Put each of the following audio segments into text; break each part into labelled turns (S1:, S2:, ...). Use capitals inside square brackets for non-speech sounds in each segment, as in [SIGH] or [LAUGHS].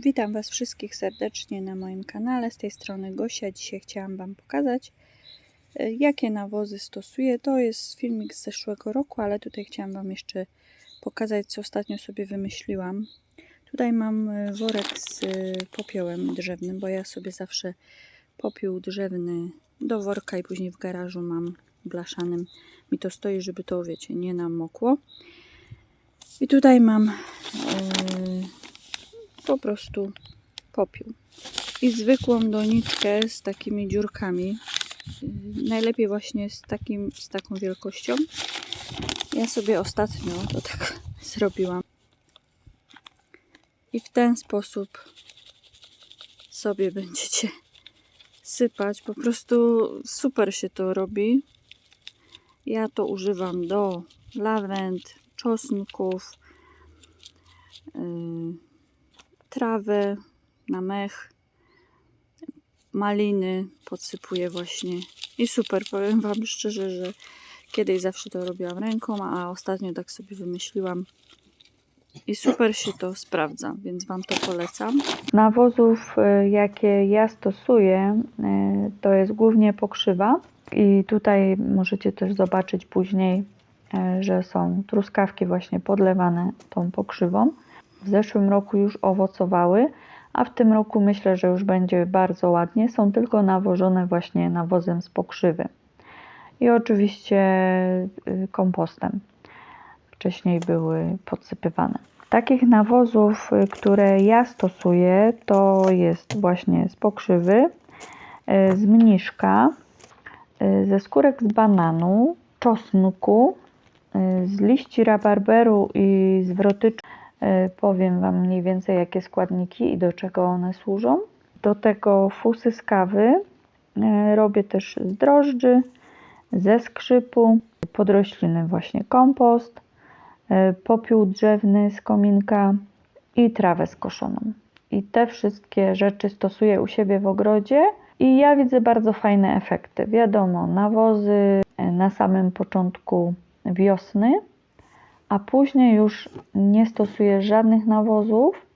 S1: Witam Was wszystkich serdecznie na moim kanale. Z tej strony Gosia. Dzisiaj chciałam Wam pokazać, e, jakie nawozy stosuję. To jest filmik z zeszłego roku, ale tutaj chciałam Wam jeszcze pokazać, co ostatnio sobie wymyśliłam. Tutaj mam e, worek z e, popiołem drzewnym, bo ja sobie zawsze popiół drzewny do worka i później w garażu mam blaszanym. Mi to stoi, żeby to, wiecie, nie namokło. I tutaj mam yy, po prostu popiół. I zwykłą doniczkę z takimi dziurkami. Najlepiej właśnie z, takim, z taką wielkością. Ja sobie ostatnio to tak [LAUGHS] zrobiłam. I w ten sposób sobie [LAUGHS] będziecie sypać. Po prostu super się to robi. Ja to używam do lawend, czosnków, yy, trawy na mech, maliny podsypuję właśnie. I super, powiem Wam szczerze, że kiedyś zawsze to robiłam ręką, a ostatnio tak sobie wymyśliłam. I super się to sprawdza, więc Wam to polecam. Nawozów, y, jakie ja stosuję, y, to jest głównie pokrzywa. I tutaj możecie też zobaczyć później, y, że są truskawki właśnie podlewane tą pokrzywą. W zeszłym roku już owocowały, a w tym roku myślę, że już będzie bardzo ładnie. Są tylko nawożone właśnie nawozem z pokrzywy. I oczywiście y, kompostem. Wcześniej były podsypywane. Takich nawozów, y, które ja stosuję, to jest właśnie z pokrzywy, y, z mniszka, ze skórek z bananu, czosnku, z liści rabarberu i z wrotyczki. Y, Powiem Wam mniej więcej jakie składniki i do czego one służą. Do tego fusy z kawy. y, Robię też z drożdży, ze skrzypu, podrośliny właśnie kompost, y, popiół drzewny z kominka i trawę skoszoną. I te wszystkie rzeczy stosuję u siebie w ogrodzie i ja widzę bardzo fajne efekty. Wiadomo, nawozy na samym początku wiosny, a później już nie stosuję żadnych nawozów,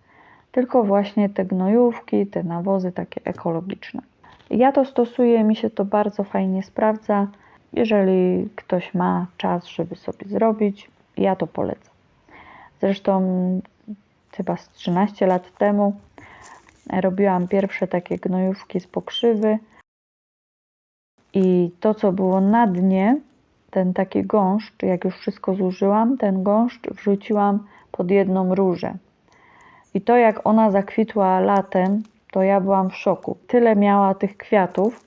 S1: tylko właśnie te gnojówki, te nawozy takie ekologiczne. Ja to stosuję, mi się to bardzo fajnie sprawdza. Jeżeli ktoś ma czas, żeby sobie zrobić, ja to polecam. Zresztą chyba z 13 lat temu robiłam pierwsze takie gnojówki z pokrzywy i to, co było na dnie, ten taki gąszcz, jak już wszystko zużyłam, ten gąszcz wrzuciłam pod jedną różę. I to, jak ona zakwitła latem, to ja byłam w szoku. Tyle miała tych kwiatów,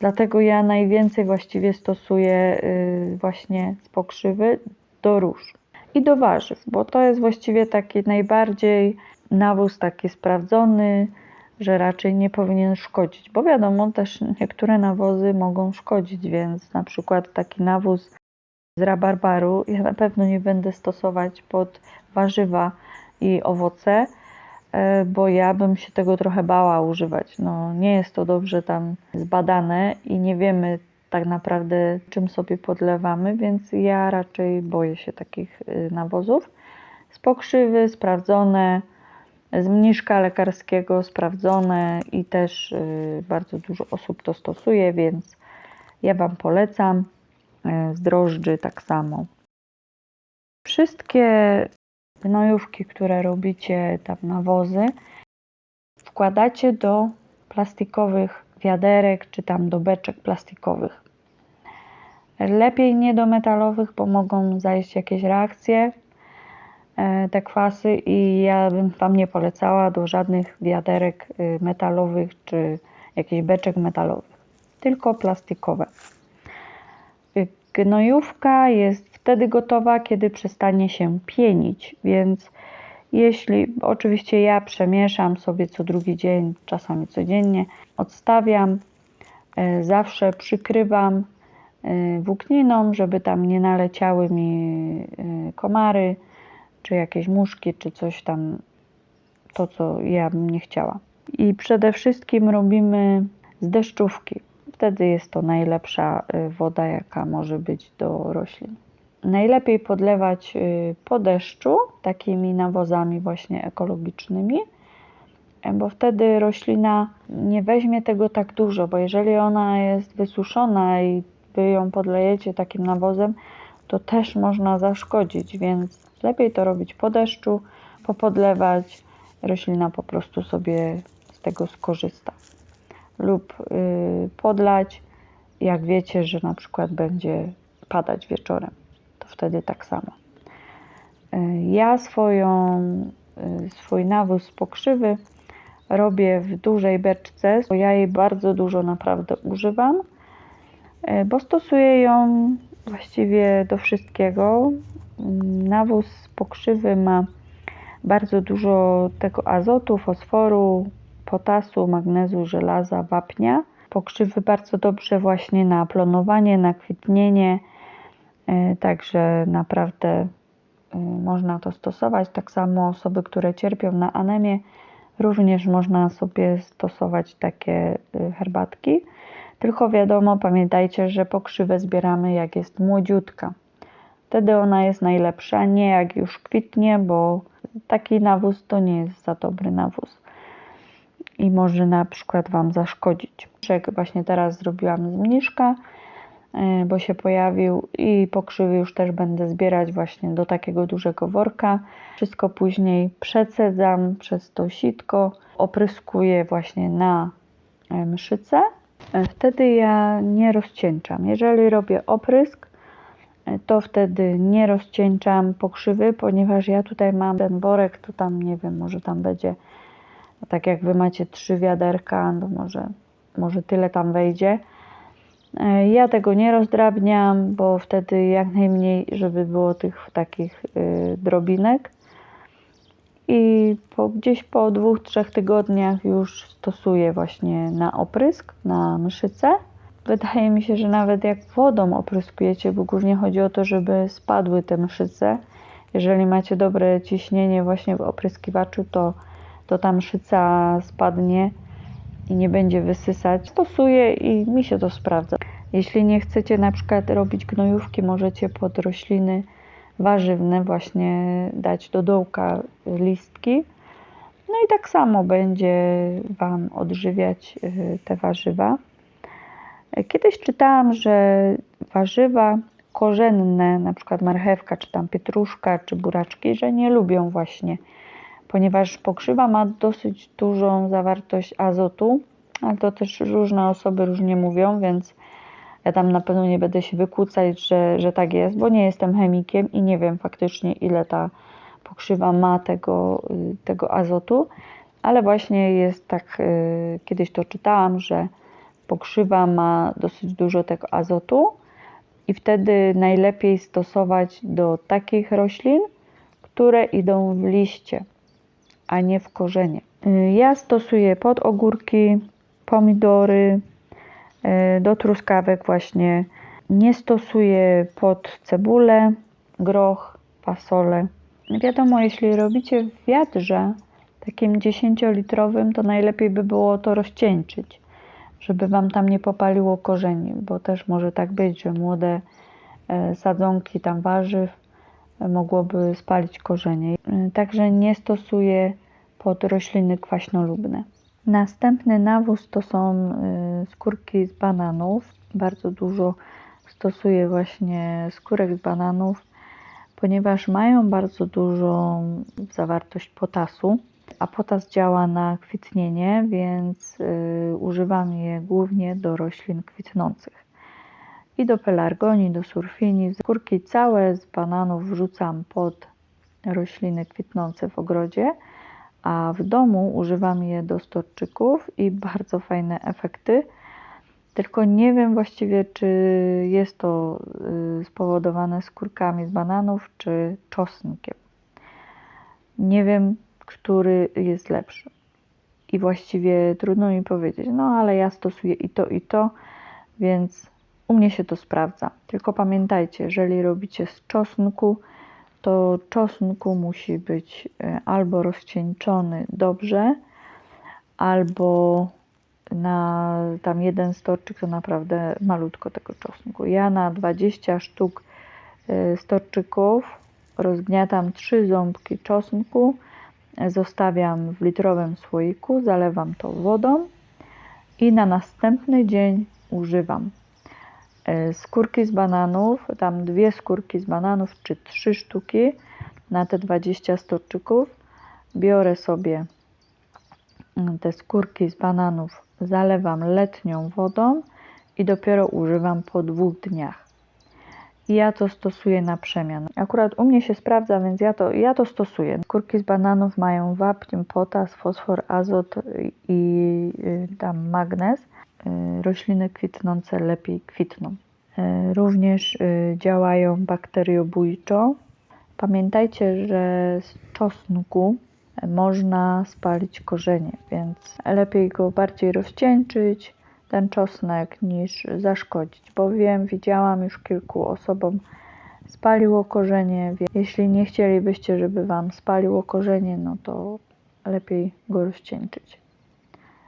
S1: dlatego ja najwięcej właściwie stosuję y, właśnie z pokrzywy do róż i do warzyw, bo to jest właściwie taki najbardziej nawóz taki sprawdzony, że raczej nie powinien szkodzić, bo wiadomo też niektóre nawozy mogą szkodzić, więc na przykład taki nawóz z rabarbaru ja na pewno nie będę stosować pod warzywa i owoce, e, bo ja bym się tego trochę bała używać. No, nie jest to dobrze tam zbadane i nie wiemy tak naprawdę czym sobie podlewamy, więc ja raczej boję się takich y, nawozów. Z pokrzywy sprawdzone, z mniszka lekarskiego sprawdzone i też y, bardzo dużo osób to stosuje, więc ja Wam polecam. Y, Z drożdży tak samo. Wszystkie gnojówki, które robicie, tam nawozy, wkładacie do plastikowych wiaderek czy tam do beczek plastikowych. Lepiej nie do metalowych, bo mogą zajść jakieś reakcje te kwasy i ja bym Wam nie polecała do żadnych wiaderek y, metalowych czy jakichś beczek metalowych, tylko plastikowe. Y, Gnojówka jest wtedy gotowa, kiedy przestanie się pienić, więc jeśli, oczywiście ja przemieszam sobie co drugi dzień, czasami codziennie, odstawiam, e, zawsze przykrywam e, włókniną, żeby tam nie naleciały mi e, komary, czy jakieś muszki, czy coś tam, to co ja bym nie chciała. I przede wszystkim robimy z deszczówki. Wtedy jest to najlepsza y, woda, jaka może być do roślin. Najlepiej podlewać y, po deszczu takimi nawozami właśnie ekologicznymi e, bo wtedy roślina nie weźmie tego tak dużo, bo jeżeli ona jest wysuszona i wy ją podlejecie takim nawozem, to też można zaszkodzić, więc lepiej to robić po deszczu, popodlewać, roślina po prostu sobie z tego skorzysta. Lub y, podlać, jak wiecie, że na przykład będzie padać wieczorem, to wtedy tak samo. Y, Ja swoją, y, swój nawóz z pokrzywy robię w dużej beczce, bo ja jej bardzo dużo naprawdę używam, bo stosuję ją właściwie do wszystkiego. Nawóz pokrzywy ma bardzo dużo tego azotu, fosforu, potasu, magnezu, żelaza, wapnia. Pokrzywy bardzo dobrze właśnie na plonowanie, na kwitnienie, y, także naprawdę y, można to stosować. Tak samo osoby, które cierpią na anemię, również można sobie stosować takie y, herbatki. Tylko wiadomo, pamiętajcie, że pokrzywę zbieramy jak jest młodziutka. Wtedy ona jest najlepsza, nie jak już kwitnie, bo taki nawóz to nie jest za dobry nawóz i może na przykład Wam zaszkodzić. Jak właśnie teraz zrobiłam zmniejszka, y, bo się pojawił i pokrzywy już też będę zbierać właśnie do takiego dużego worka. Wszystko później przecedzam przez to sitko, opryskuję właśnie na y, mszycę. Y, Wtedy ja nie rozcieńczam. Jeżeli robię oprysk, to wtedy nie rozcieńczam pokrzywy, ponieważ ja tutaj mam ten worek, to tam nie wiem, może tam będzie tak jak wy macie trzy wiaderka, to może, może tyle tam wejdzie. E, Ja tego nie rozdrabniam, bo wtedy jak najmniej, żeby było tych takich y, drobinek. I po, gdzieś po dwóch, trzech tygodniach już stosuję właśnie na oprysk, na mszycę. Wydaje mi się, że nawet jak wodą opryskujecie, bo głównie chodzi o to, żeby spadły te mszyce. Jeżeli macie dobre ciśnienie właśnie w opryskiwaczu, to, to ta mszyca spadnie i nie będzie wysysać. Stosuję i mi się to sprawdza. Jeśli nie chcecie na przykład robić gnojówki, możecie pod rośliny warzywne właśnie dać do dołka listki. No i tak samo będzie Wam odżywiać y, te warzywa. Kiedyś czytałam, że warzywa korzenne, na przykład marchewka, czy tam pietruszka, czy buraczki, że nie lubią właśnie, ponieważ pokrzywa ma dosyć dużą zawartość azotu, ale to też różne osoby różnie mówią, więc ja tam na pewno nie będę się wykłócać, że, że tak jest, bo nie jestem chemikiem i nie wiem faktycznie ile ta pokrzywa ma tego, tego azotu, ale właśnie jest tak, y, kiedyś to czytałam, że pokrzywa ma dosyć dużo tego azotu i wtedy najlepiej stosować do takich roślin, które idą w liście, a nie w korzenie. Y, Ja stosuję pod ogórki, pomidory, y, do truskawek właśnie. Nie stosuję pod cebulę, groch, fasolę. Wiadomo, jeśli robicie w wiadrze takim 10-litrowym, to najlepiej by było to rozcieńczyć, żeby Wam tam nie popaliło korzeni, bo też może tak być, że młode e, sadzonki tam warzyw e, mogłoby spalić korzenie. E, Także nie stosuję pod rośliny kwaśnolubne. Następny nawóz to są skórki z bananów. Bardzo dużo stosuję właśnie skórek z bananów, ponieważ mają bardzo dużą zawartość potasu, a potas działa na kwitnienie, więc y, używam je głównie do roślin kwitnących. I do pelargonii, do surfini. Skórki całe z bananów wrzucam pod rośliny kwitnące w ogrodzie a w domu używam je do storczyków i bardzo fajne efekty. Tylko nie wiem właściwie, czy jest to y, spowodowane skórkami z bananów, czy czosnkiem. Nie wiem, który jest lepszy. I właściwie trudno mi powiedzieć, no ale ja stosuję i to, i to, więc u mnie się to sprawdza. Tylko pamiętajcie, jeżeli robicie z czosnku, to czosnku musi być e, albo rozcieńczony dobrze, albo na tam jeden storczyk to naprawdę malutko tego czosnku. Ja na 20 sztuk e, storczyków rozgniatam 3 ząbki czosnku zostawiam w litrowym słoiku, zalewam to wodą i na następny dzień używam. E, Skórki z bananów, tam dwie skórki z bananów czy trzy sztuki na te 20 storczyków. Biorę sobie mm, te skórki z bananów, zalewam letnią wodą i dopiero używam po dwóch dniach. Ja to stosuję na przemian. Akurat u mnie się sprawdza, więc ja to, ja to stosuję. Skórki z bananów mają wapń, potas, fosfor, azot i y, tam magnez. Y, Rośliny kwitnące lepiej kwitną. Y, Również działają bakteriobójczo. Pamiętajcie, że z czosnku można spalić korzenie, więc lepiej go bardziej rozcieńczyć, ten czosnek, niż zaszkodzić, bo wiem, widziałam już kilku osobom spaliło korzenie. Jeśli nie chcielibyście, żeby Wam spaliło korzenie, no to lepiej go rozcieńczyć.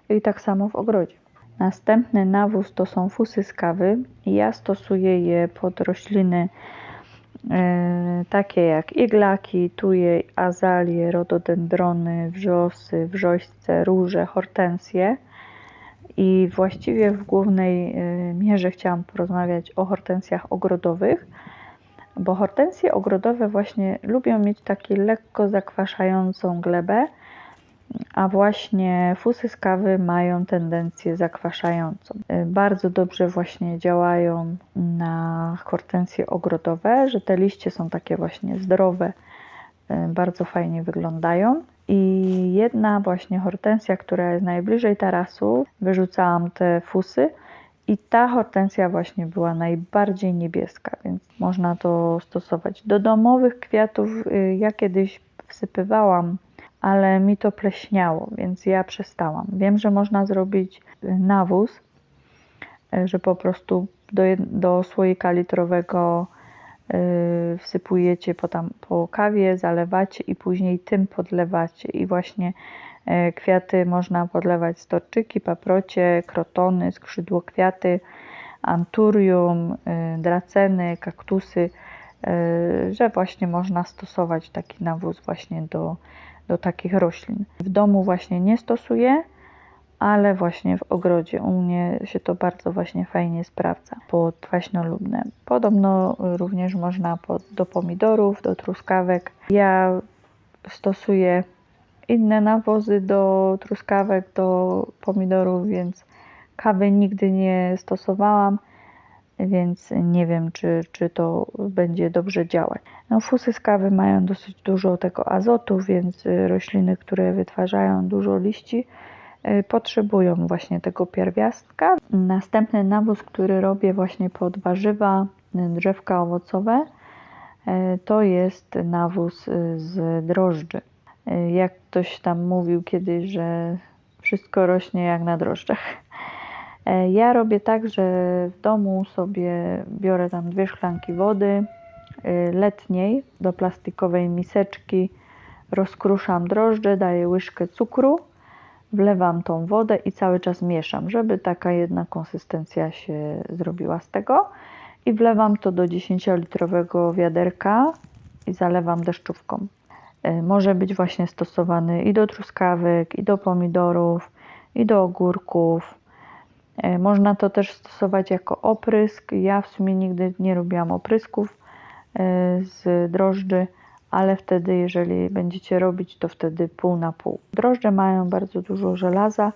S1: I tak samo w ogrodzie. Następny nawóz to są fusy z kawy. Ja stosuję je pod rośliny e, takie jak iglaki, tuje, azalie, rododendrony, wrzosy, wrzośce, róże, hortensje. I właściwie w głównej e, mierze chciałam porozmawiać o hortensjach ogrodowych, bo hortensje ogrodowe właśnie lubią mieć taki lekko zakwaszającą glebę, a właśnie fusy z kawy mają tendencję zakwaszającą. Y, Bardzo dobrze właśnie działają na hortensje ogrodowe, że te liście są takie właśnie zdrowe, y, bardzo fajnie wyglądają. I jedna właśnie hortensja, która jest najbliżej tarasu, wyrzucałam te fusy i ta hortensja właśnie była najbardziej niebieska, więc można to stosować. Do domowych kwiatów y, ja kiedyś wsypywałam ale mi to pleśniało, więc ja przestałam. Wiem, że można zrobić y, nawóz, y, że po prostu do, do słoika litrowego wsypujecie po, tam, po kawie, zalewacie i później tym podlewacie. I właśnie y, kwiaty można podlewać storczyki, paprocie, krotony, skrzydłokwiaty, anturium, y, draceny, kaktusy, y, że właśnie można stosować taki nawóz właśnie do, do takich roślin. W domu właśnie nie stosuję, ale właśnie w ogrodzie u mnie się to bardzo właśnie fajnie sprawdza pod kwaśnolubne. Podobno również można pod, do pomidorów, do truskawek. Ja stosuję inne nawozy do truskawek, do pomidorów, więc kawy nigdy nie stosowałam, więc nie wiem, czy, czy to będzie dobrze działać. No, fusy z kawy mają dosyć dużo tego azotu, więc rośliny, które wytwarzają dużo liści, potrzebują właśnie tego pierwiastka. Następny nawóz, który robię właśnie pod warzywa, y, drzewka owocowe, y, to jest nawóz z drożdży. Jak ktoś tam mówił kiedyś, że wszystko rośnie jak na drożdżach. E, Ja robię tak, że w domu sobie biorę tam dwie szklanki wody letniej do plastikowej miseczki, rozkruszam drożdże, daję łyżkę cukru, wlewam tą wodę i cały czas mieszam, żeby taka jedna konsystencja się zrobiła z tego. I wlewam to do 10-litrowego wiaderka i zalewam deszczówką. E, Może być właśnie stosowany i do truskawek, i do pomidorów, i do ogórków. E, Można to też stosować jako oprysk. Ja w sumie nigdy nie lubiłam oprysków e, z drożdży, ale wtedy, jeżeli będziecie robić, to wtedy pół na pół. Drożdże mają bardzo dużo żelaza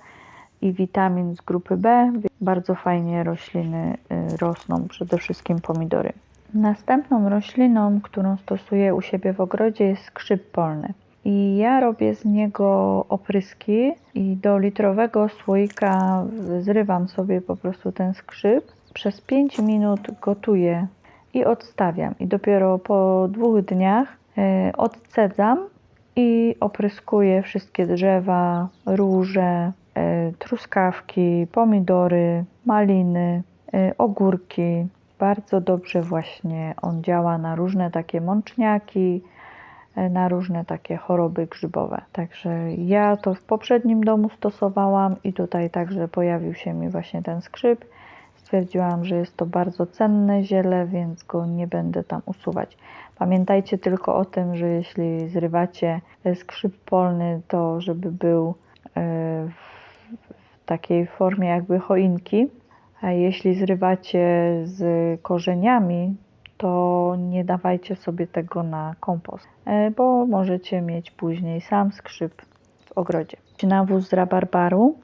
S1: i witamin z grupy B. Bardzo fajnie rośliny e, rosną, przede wszystkim pomidory. Następną rośliną, którą stosuję u siebie w ogrodzie jest skrzyp polny. I ja robię z niego opryski i do litrowego słoika zrywam sobie po prostu ten skrzyp. Przez 5 minut gotuję i odstawiam. I dopiero po dwóch dniach odcedzam i opryskuję wszystkie drzewa, róże, e, truskawki, pomidory, maliny, e, ogórki. Bardzo dobrze właśnie on działa na różne takie mączniaki, e, na różne takie choroby grzybowe. Także ja to w poprzednim domu stosowałam i tutaj także pojawił się mi właśnie ten skrzyp. Stwierdziłam, że jest to bardzo cenne ziele, więc go nie będę tam usuwać. Pamiętajcie tylko o tym, że jeśli zrywacie skrzyp polny, to żeby był e, w takiej formie jakby choinki, a jeśli zrywacie z korzeniami, to nie dawajcie sobie tego na kompost, e, bo możecie mieć później sam skrzyp w ogrodzie. Nawóz z rabarbaru.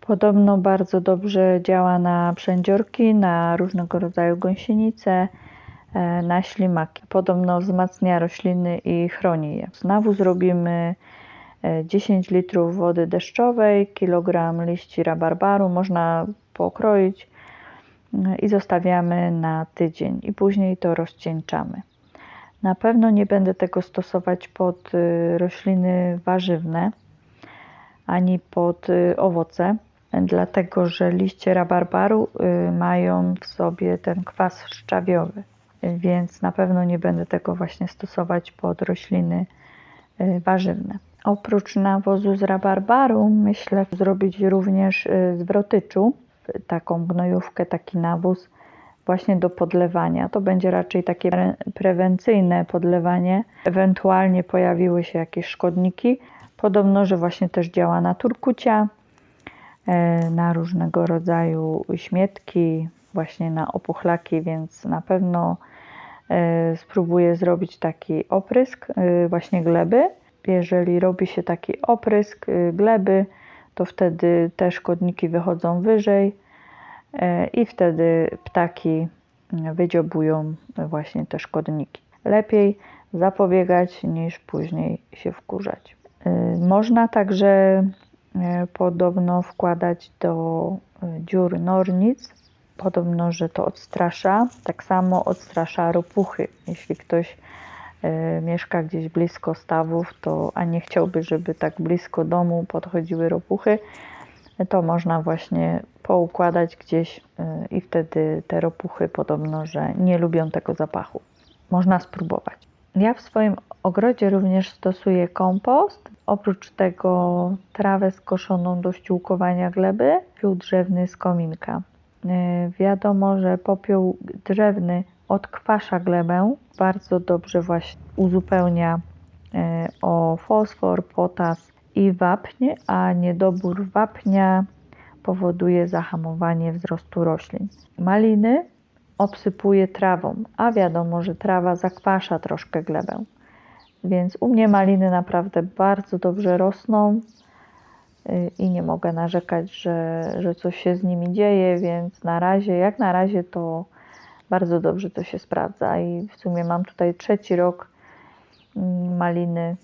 S1: Podobno bardzo dobrze działa na przędziorki, na różnego rodzaju gąsienice, na ślimaki. Podobno wzmacnia rośliny i chroni je. Z nawóz robimy e, 10 litrów wody deszczowej, kilogram liści rabarbaru, można pokroić e, i zostawiamy na tydzień i później to rozcieńczamy. Na pewno nie będę tego stosować pod rośliny warzywne ani pod owoce, dlatego że liście rabarbaru mają w sobie ten kwas szczawiowy, więc na pewno nie będę tego właśnie stosować pod rośliny y, warzywne. Oprócz nawozu z rabarbaru myślę zrobić również y, z wrotyczu taką gnojówkę, taki nawóz właśnie do podlewania. To będzie raczej takie pre- prewencyjne podlewanie. Ewentualnie pojawiły się jakieś szkodniki. Podobno, że właśnie też działa na turkucia, e, na różnego rodzaju śmietki, właśnie na opuchlaki, więc na pewno e, spróbuję zrobić taki oprysk e, właśnie gleby. Jeżeli robi się taki oprysk e, gleby, to wtedy te szkodniki wychodzą wyżej i wtedy ptaki wydziobują właśnie te szkodniki. Lepiej zapobiegać niż później się wkurzać. Można także podobno wkładać do dziur nornic. Podobno, że to odstrasza. Tak samo odstrasza ropuchy. Jeśli ktoś y, mieszka gdzieś blisko stawów, to a nie chciałby, żeby tak blisko domu podchodziły ropuchy, to można właśnie poukładać gdzieś y, i wtedy te ropuchy podobno, że nie lubią tego zapachu. Można spróbować. Ja w swoim ogrodzie również stosuję kompost. Oprócz tego trawę skoszoną do ściółkowania gleby, popiół drzewny z kominka. Yy, Wiadomo, że popiół drzewny odkwasza glebę, bardzo dobrze właśnie uzupełnia yy, o fosfor, potas i wapń, a niedobór wapnia powoduje zahamowanie wzrostu roślin. Maliny obsypuję trawą, a wiadomo, że trawa zakwasza troszkę glebę. Więc u mnie maliny naprawdę bardzo dobrze rosną y, i nie mogę narzekać, że, że coś się z nimi dzieje, więc na razie, jak na razie to bardzo dobrze to się sprawdza i w sumie mam tutaj trzeci rok mm, maliny.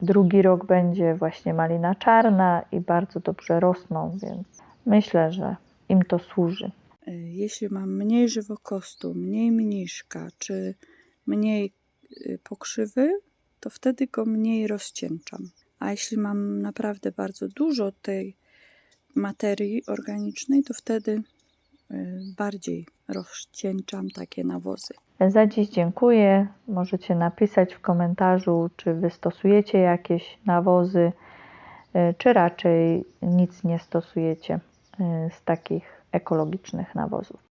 S1: Drugi rok będzie właśnie malina czarna i bardzo dobrze rosną, więc myślę, że im to służy.
S2: Y, Jeśli mam mniej żywokostu, mniej mniszka, czy mniej y, pokrzywy, to wtedy go mniej rozcieńczam. A jeśli mam naprawdę bardzo dużo tej materii organicznej, to wtedy y, bardziej rozcieńczam takie nawozy.
S1: Za dziś dziękuję. Możecie napisać w komentarzu, czy wy stosujecie jakieś nawozy, y, czy raczej nic nie stosujecie y, z takich ekologicznych nawozów.